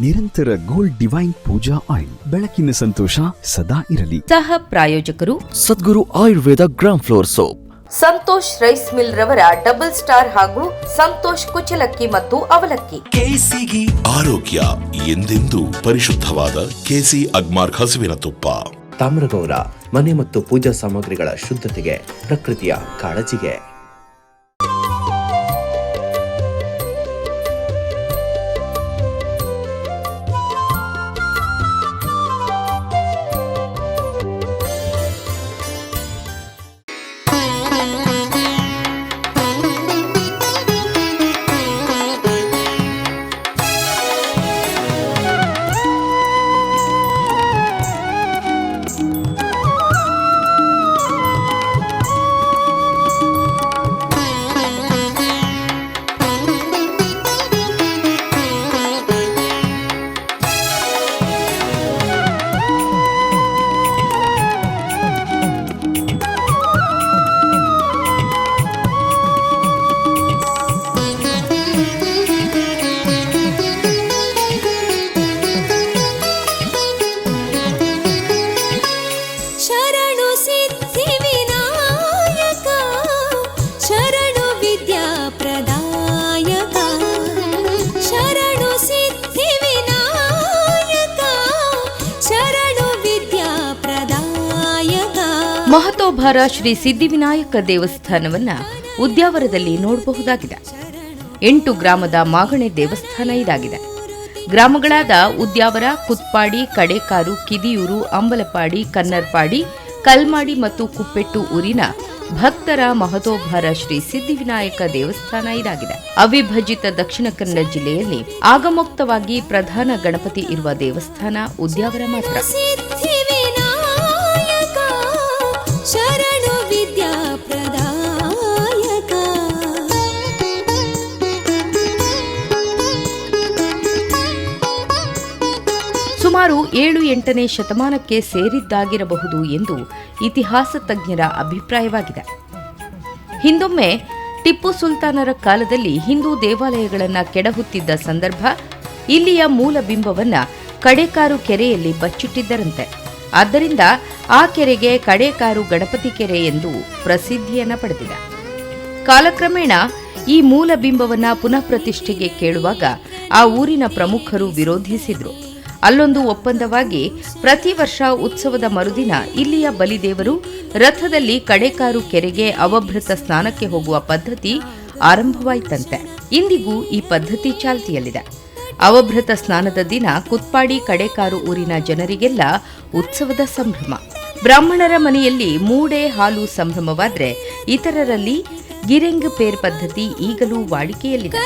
ನಿರಂತರ gold divine ಪೂಜಾ oil. ಬೆಳಕಿನ ಸಂತೋಷ ಸದಾ ಇರಲಿ. ಸಹ ಪ್ರಾಯೋಜಕರು. Sadguru Ayurveda gram flour soap. Santosh rice mill ರವರ ಡಬಲ್ ಸ್ಟಾರ್ ಹಾಗೂ ಸಂತೋಷ್ ಕುಚಲಕ್ಕಿ ಮತ್ತು ಅವಲಕ್ಕಿ. ಆರೋಗ್ಯ ಎಂದೆಂದೂ ಪರಿಶುದ್ಧವಾದ ಕೆಸಿ ಅಗ್ಮಾರ್ ಹಸುವಿನ ತುಪ್ಪ. ತಾಮ್ರಗೌರ ಮನೆ ಮತ್ತು ಪೂಜಾ ಸಾಮಗ್ರಿಗಳ ಶುದ್ಧತೆಗೆ ಪ್ರಕೃತಿಯ ಕಾಳಜಿಗೆ. ಮಹತೋಭಾರ ಶ್ರೀ ಸಿದ್ಧಿವಿನಾಯಕ ದೇವಸ್ಥಾನವನ್ನ ಉದ್ಯಾವರದಲ್ಲಿ ನೋಡಬಹುದಾಗಿದೆ. ಎಂಟು ಗ್ರಾಮದ ಮಾಗಣೆ ದೇವಸ್ಥಾನ ಇದಾಗಿದೆ. ಗ್ರಾಮಗಳಾದ ಉದ್ಯಾವರ, ಕುತ್ಪಾಡಿ, ಕಡೇಕಾರು, ಕಿದಿಯೂರು, ಅಂಬಲಪಾಡಿ, ಕನ್ನರ್ಪಾಡಿ, ಕಲ್ಮಾಡಿ ಮತ್ತು ಕುಪ್ಪೆಟ್ಟು ಊರಿನ ಭಕ್ತರ ಮಹತೋಭಾರ ಶ್ರೀ ಸಿದ್ಧಿವಿನಾಯಕ ದೇವಸ್ಥಾನ ಇದಾಗಿದೆ. ಅವಿಭಜಿತ ದಕ್ಷಿಣ ಕನ್ನಡ ಜಿಲ್ಲೆಯಲ್ಲಿ ಆಗಮೋಕ್ತವಾಗಿ ಪ್ರಧಾನ ಗಣಪತಿ ಇರುವ ದೇವಸ್ಥಾನ ಉದ್ಯಾವರ ಮಾತ್ರ. ಸುಮಾರು ಏಳು ಎಂಟನೇ ಶತಮಾನಕ್ಕೆ ಸೇರಿದ್ದಾಗಿರಬಹುದು ಎಂದು ಇತಿಹಾಸ ತಜ್ಞರ ಅಭಿಪ್ರಾಯವಾಗಿದೆ. ಹಿಂದೊಮ್ಮೆ ಟಿಪ್ಪು ಸುಲ್ತಾನರ ಕಾಲದಲ್ಲಿ ಹಿಂದೂ ದೇವಾಲಯಗಳನ್ನು ಕೆಡಹುತ್ತಿದ್ದ ಸಂದರ್ಭ ಇಲ್ಲಿಯ ಮೂಲ ಬಿಂಬವನ್ನ ಕಡೇಕಾರು ಕೆರೆಯಲ್ಲಿ ಬಚ್ಚಿಟ್ಟಿದ್ದರಂತೆ. ಆದ್ದರಿಂದ ಆ ಕೆರೆಗೆ ಕಡೇಕಾರು ಗಣಪತಿ ಕೆರೆ ಎಂದು ಪ್ರಸಿದ್ಧಿಯನ್ನು ಪಡೆದಿದೆ. ಕಾಲಕ್ರಮೇಣ ಈ ಮೂಲ ಬಿಂಬವನ್ನ ಪುನಃ ಪ್ರತಿಷ್ಠೆಗೆ ಕೇಳುವಾಗ ಆ ಊರಿನ ಪ್ರಮುಖರು ವಿರೋಧಿಸಿದ್ರು. ಅಲ್ಲೊಂದು ಒಪ್ಪಂದವಾಗಿ ಪ್ರತಿ ವರ್ಷ ಉತ್ಸವದ ಮರುದಿನ ಇಲ್ಲಿಯ ಬಲಿದೇವರು ರಥದಲ್ಲಿ ಕಡೆಕಾರು ಕೆರೆಗೆ ಅವಭೃತ ಸ್ನಾನಕ್ಕೆ ಹೋಗುವ ಪದ್ಧತಿ ಆರಂಭವಾಯಿತಂತೆ. ಇಂದಿಗೂ ಈ ಪದ್ಧತಿ ಚಾಲ್ತಿಯಲ್ಲಿದೆ. ಅವಭೃತ ಸ್ನಾನದ ದಿನ ಕುತ್ಪಾಡಿ ಕಡೆಕಾರು ಊರಿನ ಜನರಿಗೆಲ್ಲ ಉತ್ಸವದ ಸಂಭ್ರಮ. ಬ್ರಾಹ್ಮಣರ ಮನೆಯಲ್ಲಿ ಮೂಡೆ ಹಾಲು ಸಂಭ್ರಮವಾದರೆ ಇತರರಲ್ಲಿ ಗಿರೆಂಗ್ ಪೇರ್ ಪದ್ಧತಿ ಈಗಲೂ ವಾಡಿಕೆಯಲ್ಲಿದೆ.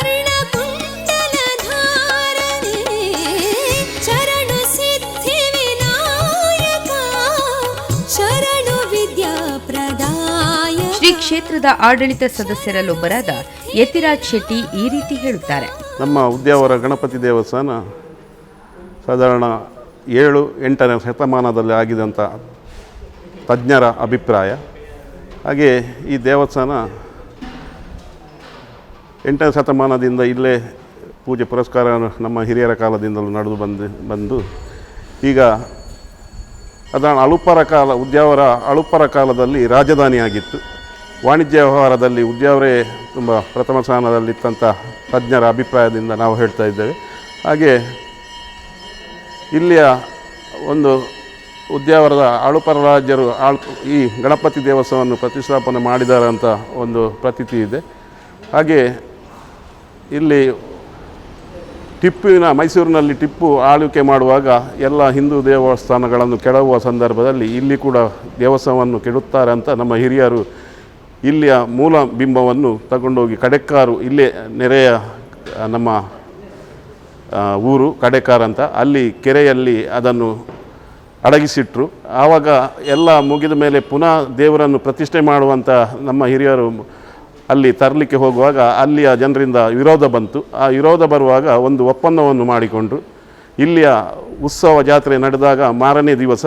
ಕ್ಷೇತ್ರದ ಆಡಳಿತ ಸದಸ್ಯರಲ್ಲೊಬ್ಬರಾದ ಯತಿರಾಜ್ ಶೆಟ್ಟಿ ಈ ರೀತಿ ಹೇಳುತ್ತಾರೆ. ನಮ್ಮ ಉದ್ಯಾವರ ಗಣಪತಿ ದೇವಸ್ಥಾನ ಸಾಧಾರಣ ಏಳು ಎಂಟನೇ ಶತಮಾನದಲ್ಲಿ ಆಗಿದಂಥ ತಜ್ಞರ ಅಭಿಪ್ರಾಯ. ಹಾಗೆ ಈ ದೇವಸ್ಥಾನ ಎಂಟನೇ ಶತಮಾನದಿಂದ ಇಲ್ಲೇ ಪೂಜೆ ಪುರಸ್ಕಾರ ನಮ್ಮ ಹಿರಿಯರ ಕಾಲದಿಂದಲೂ ನಡೆದು ಬಂದು ಬಂದು ಈಗ ಅದರ ಅಳುಪರ ಕಾಲ, ಉದ್ಯಾವರ ಅಳುಪರ ಕಾಲದಲ್ಲಿ ರಾಜಧಾನಿಯಾಗಿತ್ತು. ವಾಣಿಜ್ಯ ವ್ಯವಹಾರದಲ್ಲಿ ಉದ್ಯಾವರೇ ತುಂಬ ಪ್ರಥಮ ಸ್ಥಾನದಲ್ಲಿತ್ತಂಥ ತಜ್ಞರ ಅಭಿಪ್ರಾಯದಿಂದ ನಾವು ಹೇಳ್ತಾ ಇದ್ದೇವೆ. ಹಾಗೆ ಇಲ್ಲಿಯ ಒಂದು ಉದ್ಯಾವರದ ಆಳುಪರ ರಾಜ್ಯರು ಆಳ್ ಈ ಗಣಪತಿ ದೇವಸ್ಥಾನವನ್ನು ಪ್ರತಿಷ್ಠಾಪನೆ ಮಾಡಿದ್ದಾರೆ ಅಂತ ಒಂದು ಪ್ರತೀತಿ ಇದೆ. ಹಾಗೆ ಇಲ್ಲಿ ಟಿಪ್ಪುವಿನ ಮೈಸೂರಿನಲ್ಲಿ ಟಿಪ್ಪು ಆಳ್ವಿಕೆ ಮಾಡುವಾಗ ಎಲ್ಲ ಹಿಂದೂ ದೇವಸ್ಥಾನಗಳನ್ನು ಕೆಡವುವ ಸಂದರ್ಭದಲ್ಲಿ ಇಲ್ಲಿ ಕೂಡ ದೇವಸ್ಥಾನವನ್ನು ಕೆಡುತ್ತಾರೆ ಅಂತ ನಮ್ಮ ಹಿರಿಯರು ಇಲ್ಲಿಯ ಮೂಲ ಬಿಂಬವನ್ನು ತಗೊಂಡೋಗಿ ಕಡೆಕ್ಕಾರು ಇಲ್ಲೇ ನೆರೆಯ ನಮ್ಮ ಊರು ಕಡೆಕ್ಕಾರ ಅಂತ ಅಲ್ಲಿ ಕೆರೆಯಲ್ಲಿ ಅದನ್ನು ಅಡಗಿಸಿಟ್ರು. ಆವಾಗ ಎಲ್ಲ ಮುಗಿದ ಮೇಲೆ ಪುನಃ ದೇವರನ್ನು ಪ್ರತಿಷ್ಠೆ ಮಾಡುವಂಥ ನಮ್ಮ ಹಿರಿಯರು ಅಲ್ಲಿ ತರಲಿಕ್ಕೆ ಹೋಗುವಾಗ ಅಲ್ಲಿಯ ಜನರಿಂದ ವಿರೋಧ ಬಂತು. ಆ ವಿರೋಧ ಬರುವಾಗ ಒಂದು ಒಪ್ಪಂದವನ್ನು ಮಾಡಿಕೊಂಡ್ರು. ಇಲ್ಲಿಯ ಉತ್ಸವ ಜಾತ್ರೆ ನಡೆದಾಗ ಮಾರನೇ ದಿವಸ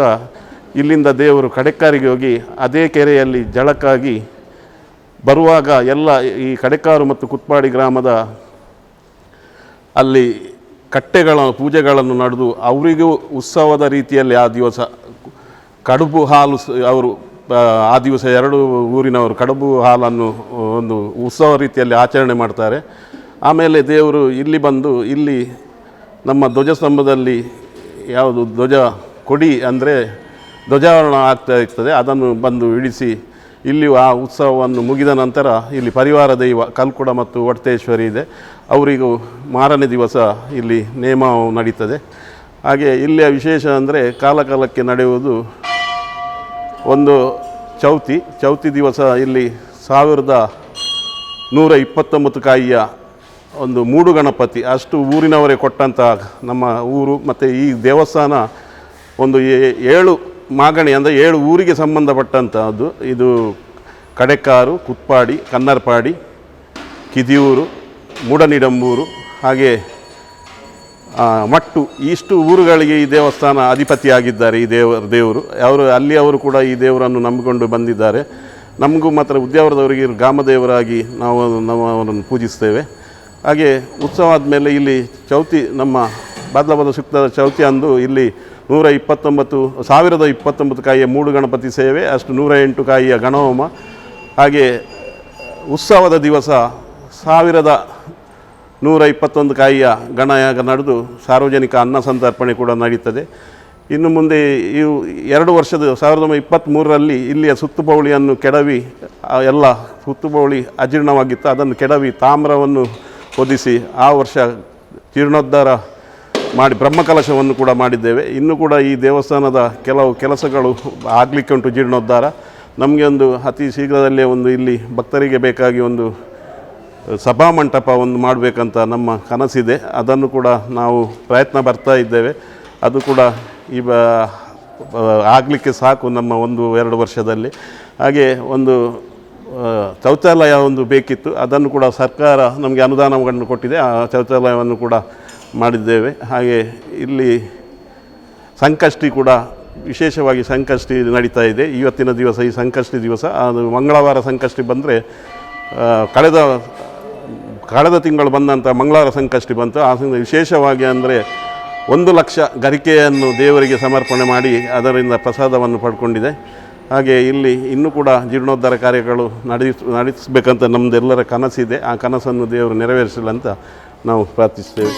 ಇಲ್ಲಿಂದ ದೇವರು ಕಡೆಕ್ಕಾರಿಗೆ ಹೋಗಿ ಅದೇ ಕೆರೆಯಲ್ಲಿ ಜಳಕ್ಕಾಗಿ ಬರುವಾಗ ಎಲ್ಲ ಈ ಕಡೆಕಾರು ಮತ್ತು ಕುತ್ಪಾಡಿ ಗ್ರಾಮದ ಅಲ್ಲಿ ಕಟ್ಟೆಗಳ ಪೂಜೆಗಳನ್ನು ನಡೆದು ಅವರಿಗೂ ಉತ್ಸವದ ರೀತಿಯಲ್ಲಿ ಆ ದಿವಸ ಕಡುಬು ಹಾಲು ಅವರು ಆ, ದಿವಸ ಎರಡು ಊರಿನವರು ಕಡುಬು ಹಾಲನ್ನು ಒಂದು ಉತ್ಸವ ರೀತಿಯಲ್ಲಿ ಆಚರಣೆ ಮಾಡ್ತಾರೆ. ಆಮೇಲೆ ದೇವರು ಇಲ್ಲಿ ಬಂದು ಇಲ್ಲಿ ನಮ್ಮ ಧ್ವಜಸ್ತಂಭದಲ್ಲಿ ಯಾವುದು ಧ್ವಜ ಕೊಡಿ ಅಂದರೆ ಧ್ವಜಾವರಣ ಆಗ್ತಾ ಇರ್ತದೆ. ಅದನ್ನು ಬಂದು ಇಳಿಸಿ ಇಲ್ಲಿ ಆ ಉತ್ಸವವನ್ನು ಮುಗಿದ ನಂತರ ಇಲ್ಲಿ ಪರಿವಾರ ದೈವ ಕಲ್ಕುಡ ಮತ್ತು ಒಟ್ಟೇಶ್ವರಿ ಇದೆ. ಅವರಿಗೂ ಮಾರನೇ ದಿವಸ ಇಲ್ಲಿ ನೇಮ ನಡೀತದೆ. ಹಾಗೆ ಇಲ್ಲಿಯ ವಿಶೇಷ ಅಂದರೆ ಕಾಲಕಾಲಕ್ಕೆ ನಡೆಯುವುದು ಒಂದು ಚೌತಿ. ಚೌತಿ ದಿವಸ ಇಲ್ಲಿ ಸಾವಿರದ ನೂರ ಇಪ್ಪತ್ತೊಂಬತ್ತು ಕಾಯಿಯ ಒಂದು ಮೂಡು ಗಣಪತಿ. ಅಷ್ಟು ಊರಿನವರೇ ಕೊಟ್ಟಂತಹ ನಮ್ಮ ಊರು ಮತ್ತು ಈ ದೇವಸ್ಥಾನ ಒಂದು ಏಳು ಮಾಗಣಿ ಅಂದರೆ ಏಳು ಊರಿಗೆ ಸಂಬಂಧಪಟ್ಟಂಥದ್ದು ಇದು ಕಡೆಕಾರು, ಕುತ್ಪಾಡಿ ಕನ್ನರ್ಪಾಡಿ ಕಿದಿಯೂರು, ಮೂಡನಿಡಂಬೂರು, ಹಾಗೆ ಮಟ್ಟು, ಇಷ್ಟು ಊರುಗಳಿಗೆ ಈ ದೇವಸ್ಥಾನ ಅಧಿಪತಿಯಾಗಿದ್ದಾರೆ ಈ ದೇವ, ದೇವರು. ಅವರು, ಅಲ್ಲಿ ಅವರು ಕೂಡ ಈ ದೇವರನ್ನು ನಂಬಿಕೊಂಡು ಬಂದಿದ್ದಾರೆ. ನಮಗೂ ಮಾತ್ರ ಉದ್ಯಾವರದವರಿಗೆ ಗ್ರಾಮದೇವರಾಗಿ ನಾವು ನಾವು ಅವರನ್ನು ಪೂಜಿಸ್ತೇವೆ. ಹಾಗೆ, ಉತ್ಸವ ಆದಮೇಲೆ ಇಲ್ಲಿ ಚೌತಿ, ನಮ್ಮ ಬಾದ್ಲಬದ ಶುಕ್ಲದ ಚೌತಿ ಅಂದು ಇಲ್ಲಿ ನೂರ ಇಪ್ಪತ್ತೊಂಬತ್ತು ಸಾವಿರದ ಇಪ್ಪತ್ತೊಂಬತ್ತು ಕಾಯಿಯ ಮೂಡು ಗಣಪತಿ ಸೇವೆ, ಅಷ್ಟು ನೂರ ಎಂಟು ಕಾಯಿಯ ಗಣಹೋಮ ಹಾಗೆ ಉತ್ಸವದ ದಿವಸ ಸಾವಿರದ ನೂರ ಇಪ್ಪತ್ತೊಂದು ಕಾಯಿಯ ಗಣಯಾಗ ನಡೆದು ಸಾರ್ವಜನಿಕ ಅನ್ನ ಸಂತರ್ಪಣೆ ಕೂಡ ನಡೀತದೆ. ಇನ್ನು ಮುಂದೆ ಇವು ಎರಡು ವರ್ಷದ ಸಾವಿರದ ಒಂಬೈನೂರ ಇಪ್ಪತ್ತ್ಮೂರರಲ್ಲಿ ಇಲ್ಲಿಯ ಸುತ್ತುಪೌಳಿಯನ್ನು ಕೆಡವಿ ಎಲ್ಲ ಸುತ್ತುಪೌಳಿ ಅಜೀರ್ಣವಾಗಿತ್ತು. ಅದನ್ನು ಕೆಡವಿ ತಾಮ್ರವನ್ನು ಹೊದಿಸಿ ಆ ವರ್ಷ ಜೀರ್ಣೋದ್ಧಾರ ಮಾಡಿ ಬ್ರಹ್ಮಕಲಶವನ್ನು ಕೂಡ ಮಾಡಿದ್ದೇವೆ. ಇನ್ನು ಕೂಡ ಈ ದೇವಸ್ಥಾನದ ಕೆಲವು ಕೆಲಸಗಳು ಆಗಲಿಕ್ಕೆ ಉಂಟು ಜೀರ್ಣೋದ್ಧಾರ. ನಮಗೆ ಒಂದು ಅತಿ ಶೀಘ್ರದಲ್ಲೇ ಒಂದು ಇಲ್ಲಿ ಭಕ್ತರಿಗೆ ಬೇಕಾಗಿ ಒಂದು ಸಭಾಮಂಟಪ ಒಂದು ಮಾಡಬೇಕಂತ ನಮ್ಮ ಕನಸಿದೆ. ಅದನ್ನು ಕೂಡ ನಾವು ಪ್ರಯತ್ನ ಬರ್ತಾ ಇದ್ದೇವೆ. ಅದು ಕೂಡ ಈ ಆಗಲಿಕ್ಕೆ ಸಾಕು ನಮ್ಮ ಒಂದು ಎರಡು ವರ್ಷದಲ್ಲಿ. ಹಾಗೆ ಒಂದು ಶೌಚಾಲಯ ಒಂದು ಬೇಕಿತ್ತು. ಅದನ್ನು ಕೂಡ ಸರ್ಕಾರ ನಮಗೆ ಅನುದಾನವನ್ನು ಕೊಟ್ಟಿದೆ. ಆ ಶೌಚಾಲಯವನ್ನು ಕೂಡ ಮಾಡಿದ್ದೇವೆ. ಹಾಗೆ ಇಲ್ಲಿ ಸಂಕಷ್ಟಿ ಕೂಡ ವಿಶೇಷವಾಗಿ ಸಂಕಷ್ಟಿ ನಡೀತಾ ಇದೆ. ಇವತ್ತಿನ ದಿವಸ ಈ ಸಂಕಷ್ಟಿ ದಿವಸ. ಅದು ಮಂಗಳವಾರ ಸಂಕಷ್ಟಿ ಬಂದರೆ ಕಳೆದ ಕಳೆದ ತಿಂಗಳು ಬಂದಂಥ ಮಂಗಳವಾರ ಸಂಕಷ್ಟಿ ಬಂತು. ಆ ವಿಶೇಷವಾಗಿ ಅಂದರೆ ಒಂದು ಲಕ್ಷ ಗರಿಕೆಯನ್ನು ದೇವರಿಗೆ ಸಮರ್ಪಣೆ ಮಾಡಿ ಅದರಿಂದ ಪ್ರಸಾದವನ್ನು ಪಡ್ಕೊಂಡಿದೆ. ಹಾಗೆ ಇಲ್ಲಿ ಇನ್ನೂ ಕೂಡ ಜೀರ್ಣೋದ್ಧಾರ ಕಾರ್ಯಗಳು ನಡೆಸ್ ನಡೆಸಬೇಕಂತ ನಮ್ಮದೆಲ್ಲರ ಕನಸಿದೆ. ಆ ಕನಸನ್ನು ದೇವರು ನೆರವೇರಿಸಲಂತ ನಾವು ಪ್ರಾರ್ಥಿಸ್ತೇವೆ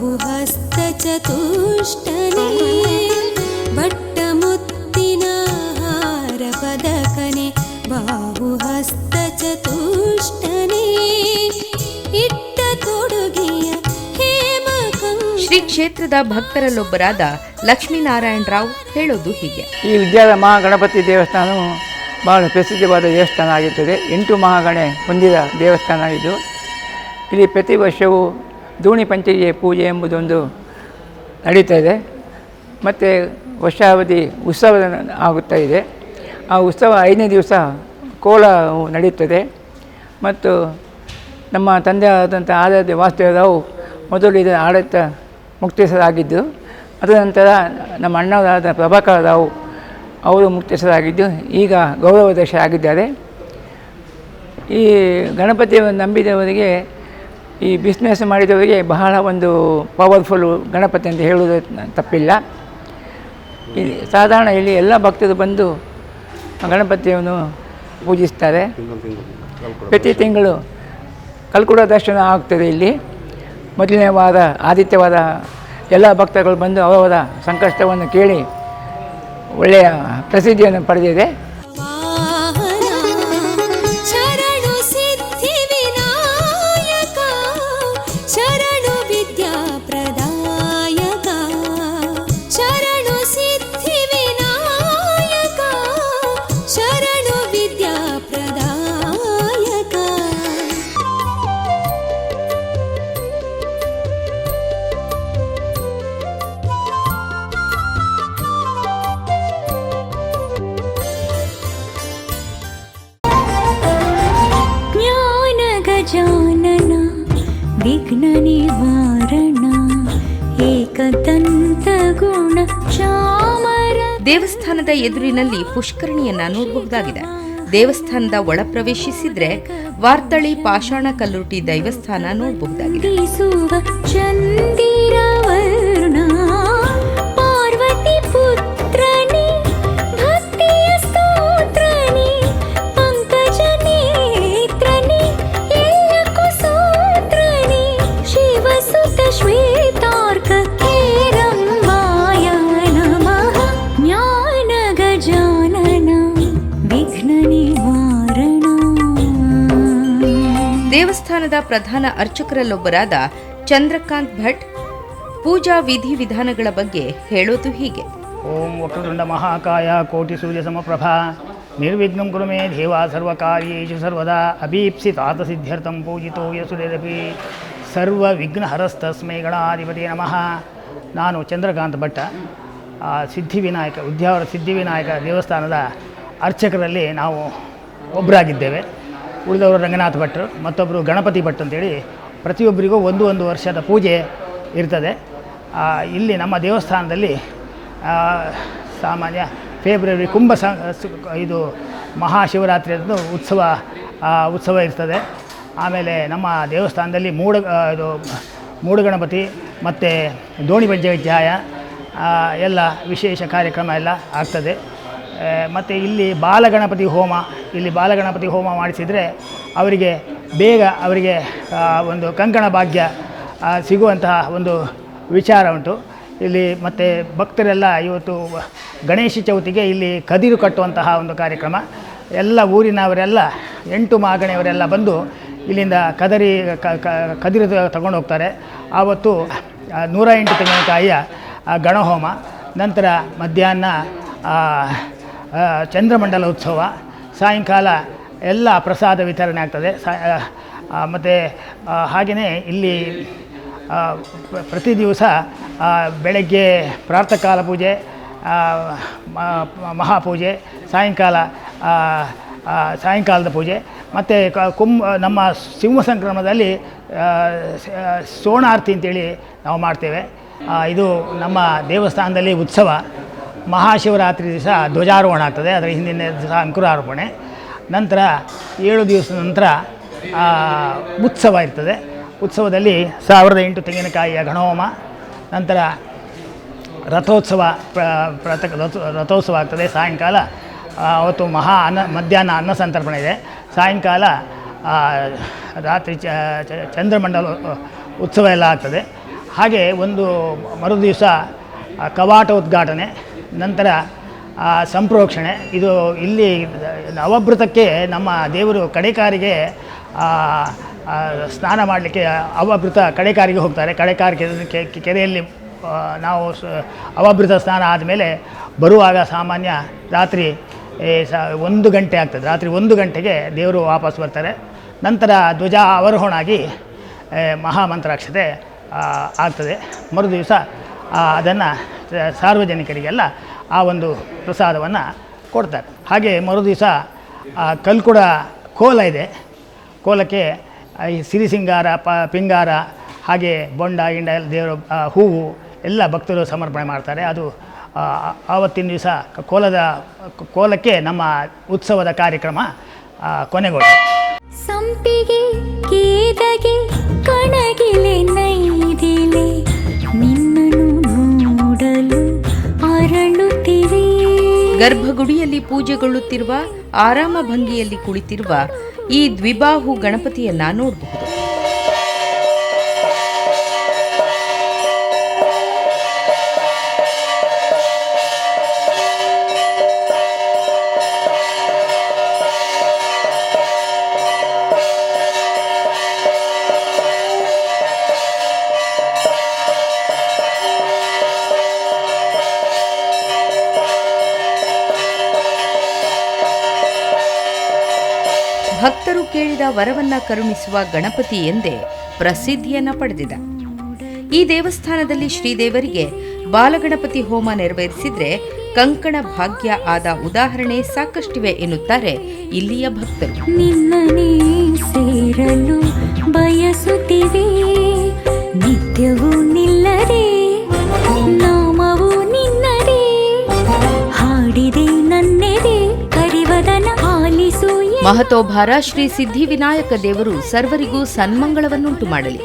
ಬಾಹುಹಸ್ತ ಬಟ್ಟ ಬಟ್ಟಮುತ್ತಿನ ಹಾರ ಪದಕನೆ ಬಾಹುಹಸ್ತ ಚತುಷ್ಟನೆ. ಇಟ್ಟ ತೊಡುಗೆಯ ಹೇಮ ಶ್ರೀ ಕ್ಷೇತ್ರದ ಭಕ್ತರಲ್ಲೊಬ್ಬರಾದ ಲಕ್ಷ್ಮೀನಾರಾಯಣ ರಾವ್ ಹೇಳೋದು ಹೀಗೆ. ಈ ವಿದ್ಯಾದ ಮಹಾಗಣಪತಿ ದೇವಸ್ಥಾನವು ಬಹಳ ಪ್ರಸಿದ್ಧವಾದ ದೇವಸ್ಥಾನ ಆಗಿರುತ್ತದೆ ಎಂಟು ಮಹಾಗಣೆ ಹೊಂದಿದ ದೇವಸ್ಥಾನ ಇದು. ಇಲ್ಲಿ ಪ್ರತಿ ವರ್ಷವೂ ಧೂಣಿ ಪಂಚರಿಯ ಪೂಜೆ ಎಂಬುದೊಂದು ನಡೀತಾ ಇದೆ ಮತ್ತು ವರ್ಷಾವಧಿ ಉತ್ಸವ ಆಗುತ್ತಾ ಇದೆ. ಆ ಉತ್ಸವ ಐದನೇ ದಿವಸ ಕೋಲ ನಡೆಯುತ್ತದೆ ಮತ್ತು ನಮ್ಮ ತಂದೆ ಆದಂಥ ಆರಾಧ್ಯ ವಾಸುದೇವರಾವು ಮೊದಲು ಇದರ ಆಡಳಿತ ಮುಕ್ತೇಸರಾಗಿದ್ದು ಅದರ ನಂತರ ನಮ್ಮ ಅಣ್ಣವರಾದ ಪ್ರಭಾಕರ ರಾವ್ ಅವರು ಮುಕ್ತೇಸರಾಗಿದ್ದು ಈಗ ಗೌರವಾಧ್ಯಕ್ಷರಾಗಿದ್ದಾರೆ ಈ ಗಣಪತಿಯನ್ನು ನಂಬಿದವರಿಗೆ ಈ ಬಿಸ್ನೆಸ್ ಮಾಡಿದವರಿಗೆ ಬಹಳ ಒಂದು ಪವರ್ಫುಲ್ಲು ಗಣಪತಿ ಅಂತ ಹೇಳುವುದು ತಪ್ಪಿಲ್ಲ. ಇಲ್ಲಿ ಸಾಧಾರಣ ಇಲ್ಲಿ ಎಲ್ಲ ಭಕ್ತರು ಬಂದು ಗಣಪತಿಯನ್ನು ಪೂಜಿಸ್ತಾರೆ. ಪ್ರತಿ ತಿಂಗಳು ಕಲ್ಕುಡ ದರ್ಶನ ಆಗ್ತದೆ ಇಲ್ಲಿ. ಮೊದಲನೇ ವಾರ ಆದಿತ್ಯವಾರ ಎಲ್ಲ ಭಕ್ತಗಳು ಬಂದು ಅವರವರ ಸಂಕಷ್ಟವನ್ನು ಕೇಳಿ ಒಳ್ಳೆಯ ಪ್ರಸಿದ್ಧಿಯನ್ನು ಪಡೆದಿದೆ. ಎದುರಿನಲ್ಲಿ ಪುಷ್ಕರಣಿಯನ್ನ ನೋಡಬಹುದಾಗಿದೆ. ದೇವಸ್ಥಾನದ ಒಳ ಪ್ರವೇಶಿಸಿದ್ರೆ ವಾರ್ತಳಿ ಪಾಷಾಣ ಕಲ್ಲುಟಿ ದೈವಸ್ಥಾನ ನೋಡಬಹುದಾಗಿದೆ. ಪ್ರಧಾನ ಅರ್ಚಕರಲ್ಲೊಬ್ಬರಾದ ಚಂದ್ರಕಾಂತ್ ಭಟ್ ಪೂಜಾ ವಿಧಿವಿಧಾನಗಳ ಬಗ್ಗೆ ಹೇಳೋದು ಹೀಗೆ. ಓಂ ವಕ್ರತುಂಡ ಮಹಾಕಾಯ ಕೋಟಿ ಸೂರ್ಯ ಸಮಪ್ರಭಾ. ನಿರ್ವಿಘ್ನಂ ಕುರುಮೇ ದೇವಾ ದೇವ ಸರ್ವಕಾರ್ಯೇಷು ಸರ್ವದಾ ಅಭೀಪ್ಸಿತಾತ ಸಿದ್ಧ್ಯರ್ಥಂ ಪೂಜಿತೋ ಯಸುರೇರಪಿ. ಸರ್ವ ವಿಘ್ನಹರಸ್ತಸ್ಮೈ ಗಣಾಧಿಪತಿ ನಮಃ. ನಾನು ಚಂದ್ರಕಾಂತ್ ಭಟ್ಟ ಸಿದ್ಧಿವಿನಾಯಕ ಉದ್ಯಾವರ ಸಿದ್ಧಿವಿನಾಯಕ ದೇವಸ್ಥಾನದ ಅರ್ಚಕರಲ್ಲಿ ನಾವು ಒಬ್ಬರಾಗಿದ್ದೇವೆ ಉಳಿದವರು ರಂಗನಾಥ ಭಟ್ರು ಮತ್ತೊಬ್ಬರು ಗಣಪತಿ ಭಟ್ ಅಂತೇಳಿ ಪ್ರತಿಯೊಬ್ಬರಿಗೂ ಒಂದು ಒಂದು ವರ್ಷದ ಪೂಜೆ ಇರ್ತದೆ. ಇಲ್ಲಿ ನಮ್ಮ ದೇವಸ್ಥಾನದಲ್ಲಿ ಸಾಮಾನ್ಯ ಫೆಬ್ರವರಿ ಕುಂಭ ಸ ಇದು ಇದು ಮಹಾಶಿವರಾತ್ರಿಯಂದು ಉತ್ಸವ ಉತ್ಸವ ಇರ್ತದೆ. ಆಮೇಲೆ ನಮ್ಮ ದೇವಸ್ಥಾನದಲ್ಲಿ ಮೂಡ ಇದು ಮೂಡುಗಣಪತಿ ಮತ್ತು ದೋಣಿ ಆ, ಎಲ್ಲ ವಿಶೇಷ ಕಾರ್ಯಕ್ರಮ ಎಲ್ಲ ಆಗ್ತದೆ. ಮತ್ತು ಇಲ್ಲಿ ಬಾಲಗಣಪತಿ ಹೋಮ, ಇಲ್ಲಿ ಬಾಲಗಣಪತಿ ಹೋಮ ಮಾಡಿಸಿದರೆ ಅವರಿಗೆ ಬೇಗ ಅವರಿಗೆ ಒಂದು ಕಂಕಣ ಭಾಗ್ಯ ಸಿಗುವಂತಹ ಒಂದು ವಿಚಾರ ಉಂಟು. ಇಲ್ಲಿ ಮತ್ತು ಭಕ್ತರೆಲ್ಲ ಇವತ್ತು ಗಣೇಶ ಚೌತಿಗೆ ಇಲ್ಲಿ ಕದಿರು ಕಟ್ಟುವಂತಹ ಒಂದು ಕಾರ್ಯಕ್ರಮ. ಎಲ್ಲ ಊರಿನವರೆಲ್ಲ, ಎಂಟು ಮಾಗಣೆಯವರೆಲ್ಲ ಬಂದು ಇಲ್ಲಿಂದ ಕದರಿ ಕದಿರು ತಗೊಂಡು ಹೋಗ್ತಾರೆ. ಆವತ್ತು ನೂರ ಎಂಟು ತೆಂಗಿನಕಾಯಿಯ ಗಣಹೋಮ, ನಂತರ ಮಧ್ಯಾಹ್ನ ಚಂದ್ರಮಂಡಲ ಉತ್ಸವ, ಸಾಯಂಕಾಲ ಎಲ್ಲ ಪ್ರಸಾದ ವಿತರಣೆ ಆಗ್ತದೆ. ಮತ್ತು ಹಾಗೆಯೇ ಇಲ್ಲಿ ಪ್ರತಿ ದಿವಸ ಬೆಳಗ್ಗೆ ಪ್ರಾರ್ಥಕಾಲ ಪೂಜೆ ಮಹಾಪೂಜೆ, ಸಾಯಂಕಾಲ ಸಾಯಂಕಾಲದ ಪೂಜೆ, ಮತ್ತು ಕುಂ ನಮ್ಮ ಸಿಂಹ ಸಂಕ್ರಮದಲ್ಲಿ ಸೋಣಾರ್ತಿ ಅಂತೇಳಿ ನಾವು ಮಾಡ್ತೇವೆ. ಇದು ನಮ್ಮ ದೇವಸ್ಥಾನದಲ್ಲಿ ಉತ್ಸವ. ಮಹಾಶಿವರಾತ್ರಿ ದಿವಸ ಧ್ವಜಾರೋಹಣ ಆಗ್ತದೆ, ಅದರ ಹಿಂದಿನ ದಿವಸ ಅಂಕುರಾರೋಪಣೆ. ನಂತರ ಏಳು ದಿವಸದ ನಂತರ ಉತ್ಸವ ಇರ್ತದೆ. ಉತ್ಸವದಲ್ಲಿ ಸಾವಿರದ ಎಂಟು ತೆಂಗಿನಕಾಯಿಯ ಗಣಹೋಮ ನಂತರ ರಥೋತ್ಸವ ರಥೋತ್ಸವ ಆಗ್ತದೆ. ಸಾಯಂಕಾಲ ಅವತ್ತು ಮಹಾ ಅನ್ನ, ಮಧ್ಯಾಹ್ನ ಅನ್ನ ಸಂತರ್ಪಣೆ ಇದೆ. ಸಾಯಂಕಾಲ ರಾತ್ರಿ ಚಂದ್ರಮಂಡಲ, ಉತ್ಸವ ಎಲ್ಲ ಆಗ್ತದೆ. ಹಾಗೆ ಒಂದು ಮರುದಿವಸ ಕವಾಟ ಉದ್ಘಾಟನೆ. ನಂತರ ಸಂಪ್ರೋಕ್ಷಣೆ, ಇದು ಇಲ್ಲಿ ಅವಭೃತಕ್ಕೆ ನಮ್ಮ ದೇವರು ಕಡೆಕಾರಿಗೆ ಸ್ನಾನ ಮಾಡಲಿಕ್ಕೆ ಅವಭೃತ ಕಡೆಕಾರಿಗೆ ಹೋಗ್ತಾರೆ. ಕಡೆಕಾರ ಕೆರೆಯಲ್ಲಿ ನಾವು ಅವಭೃತ ಸ್ನಾನ ಆದಮೇಲೆ ಬರುವಾಗ ಸಾಮಾನ್ಯ ರಾತ್ರಿ ಸ, ಒಂದು ಗಂಟೆ ಆಗ್ತದೆ. ರಾತ್ರಿ ಒಂದು ಗಂಟೆಗೆ ದೇವರು ವಾಪಸ್ ಬರ್ತಾರೆ. ನಂತರ ಧ್ವಜ ಅವರೋಹಣ ಆಗಿ ಮಹಾಮಂತ್ರಾಕ್ಷತೆ ಆಗ್ತದೆ. ಮರು ದಿವಸ ಅದನ್ನು ಸಾರ್ವಜನಿಕರಿಗೆಲ್ಲ ಆ ಒಂದು ಪ್ರಸಾದವನ್ನು ಕೊಡ್ತಾರೆ. ಹಾಗೆ ಮರು ದಿವಸ ಕಲ್ಕುಡ ಕೋಲ ಇದೆ. ಕೋಲಕ್ಕೆ ಈ ಸಿರಿ ಸಿಂಗಾರ, ಪ, ಪಿಂಗಾರ, ಹಾಗೆ ಬೊಂಡ ಇಂಡ ದೇವರ ಹೂವು ಎಲ್ಲ ಭಕ್ತರು ಸಮರ್ಪಣೆ ಮಾಡ್ತಾರೆ. ಅದು ಆವತ್ತಿನ ದಿವಸ ಕೋಲದ, ಕೋಲಕ್ಕೆ ನಮ್ಮ ಉತ್ಸವದ ಕಾರ್ಯಕ್ರಮ ಕೊನೆಗೊಳ್ಳುತ್ತೆ. ಸಂಪಿಗೆ ಕೇದಗೆ ಕಣಗಿಲೆ, ನೈದಿಲೆ ನಿನ್ನನ್ನು ಗರ್ಭಗುಡಿಯಲ್ಲಿ ಪೂಜೆಗೊಳ್ಳುತ್ತಿರುವ ಆರಾಮ ಭಂಗಿಯಲ್ಲಿ ಕುಳಿತಿರುವ ಈ ದ್ವಿಬಾಹು ಗಣಪತಿಯನ್ನ ನೋಡಬಹುದು. ವರವನ್ನ ಕರುಣಿಸುವ ಗಣಪತಿ ಎಂದೇ ಪ್ರಸಿದ್ಧಿಯನ್ನ ಪಡೆದಿದ. ಈ ದೇವಸ್ಥಾನದಲ್ಲಿ ಶ್ರೀದೇವರಿಗೆ ಬಾಲಗಣಪತಿ ಹೋಮ ನೆರವೇರಿಸಿದ್ರೆ ಕಂಕಣ ಭಾಗ್ಯ ಆದ ಉದಾಹರಣೆ ಸಾಕಷ್ಟಿವೆ ಎನ್ನುತ್ತಾರೆ ಇಲ್ಲಿಯ ಭಕ್ತರು. ನಿನ್ನನೇ ಸೇರಲು ಬಯಸುತ್ತಿವೆ ನಿತ್ಯವೂ ನಿಲ್ಲದೆ ಮಹತೋಭಾರ ಶ್ರೀ ಸಿದ್ಧಿವಿನಾಯಕ ದೇವರು ಸರ್ವರಿಗೂ ಸನ್ಮಂಗಳವನ್ನುಂಟು ಮಾಡಲಿ.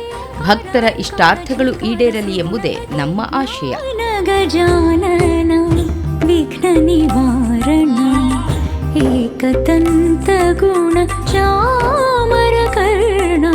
ಭಕ್ತರ ಇಷ್ಟಾರ್ಥಗಳು ಈಡೇರಲಿ ಎಂಬುದೇ ನಮ್ಮ ಆಶಯ. ವಿಘ್ನ ನಿವಾರಣ ಏಕತಂತ ಗುಣ ಚಾಮರ ಕರ್ಣ.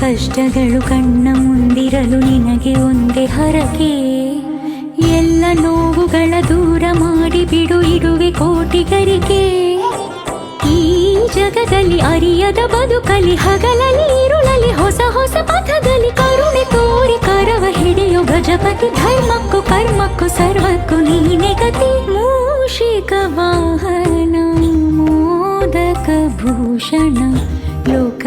ಕಷ್ಟಗಳು ಕಣ್ಣ ಮುಂದಿರಲು ನಿನಗೆ ಒಂದೇ ಹರಕೆ. ಎಲ್ಲ ನೋವುಗಳ ದೂರ ಮಾಡಿ ಬಿಡು ಇಡುವೆ ಕೋಟಿಗರಿಗೆ. ಈ ಜಗದಲ್ಲಿ ಅರಿಯದ ಬದುಕಲಿ ಹಗಲಲ್ಲಿ ಇರುಳಲಿ ಹೊಸ ಹೊಸ ಪಥದಲ್ಲಿ ಕರುಣೆ ತೋರಿ ಕರವ ಹಿಡಿಯೋ ಗಜಪತಿ ಧರ್ಮಕ್ಕೂ ಕರ್ಮಕ್ಕೂ ಸರ್ವಕ್ಕೂ ನೀನೆ ಗತಿ. ಮೂಷಿಕ ವಾಹನ, ಮೋದಕ ಭೂಷಣ ಲೋಕ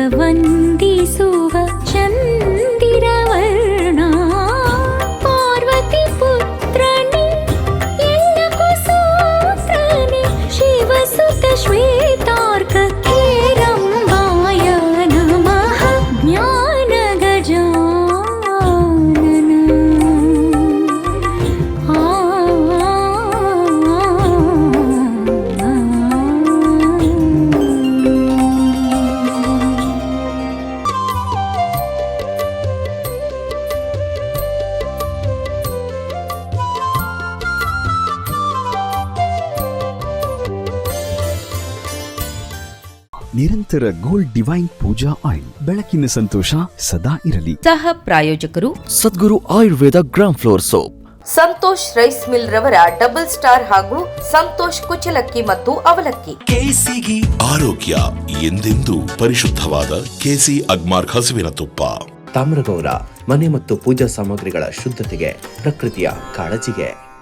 ನಿರಂತರ ಗೋಲ್ಡ್ ಡಿವೈನ್ ಪೂಜಾ ಆಯಿಲ್. ಬೆಳಕಿನ ಸಂತೋಷ ಸದಾ ಇರಲಿ. ಸಹ ಪ್ರಾಯೋಜಕರು Sadguru Ayurveda gram flour soap. Santosh rice mill ರವರ ಡಬಲ್ ಸ್ಟಾರ್ ಹಾಗೂ ಸಂತೋಷ್ ಕುಚಲಕ್ಕಿ ಮತ್ತು ಅವಲಕ್ಕಿ. ಕೆಸಿಗಿ ಆರೋಗ್ಯ ಎಂದೆಂದೂ ಪರಿಶುದ್ಧವಾದ ಕೆಸಿ ಅಗ್ಮಾರ್ಕ್ ಹಸುವಿನ ತುಪ್ಪ. ತಾಮ್ರಗೌರ ಮನೆ ಮತ್ತು ಪೂಜಾ ಸಾಮಗ್ರಿಗಳ ಶುದ್ಧತೆಗೆ ಪ್ರಕೃತಿಯ ಕಾಳಜಿಗೆ.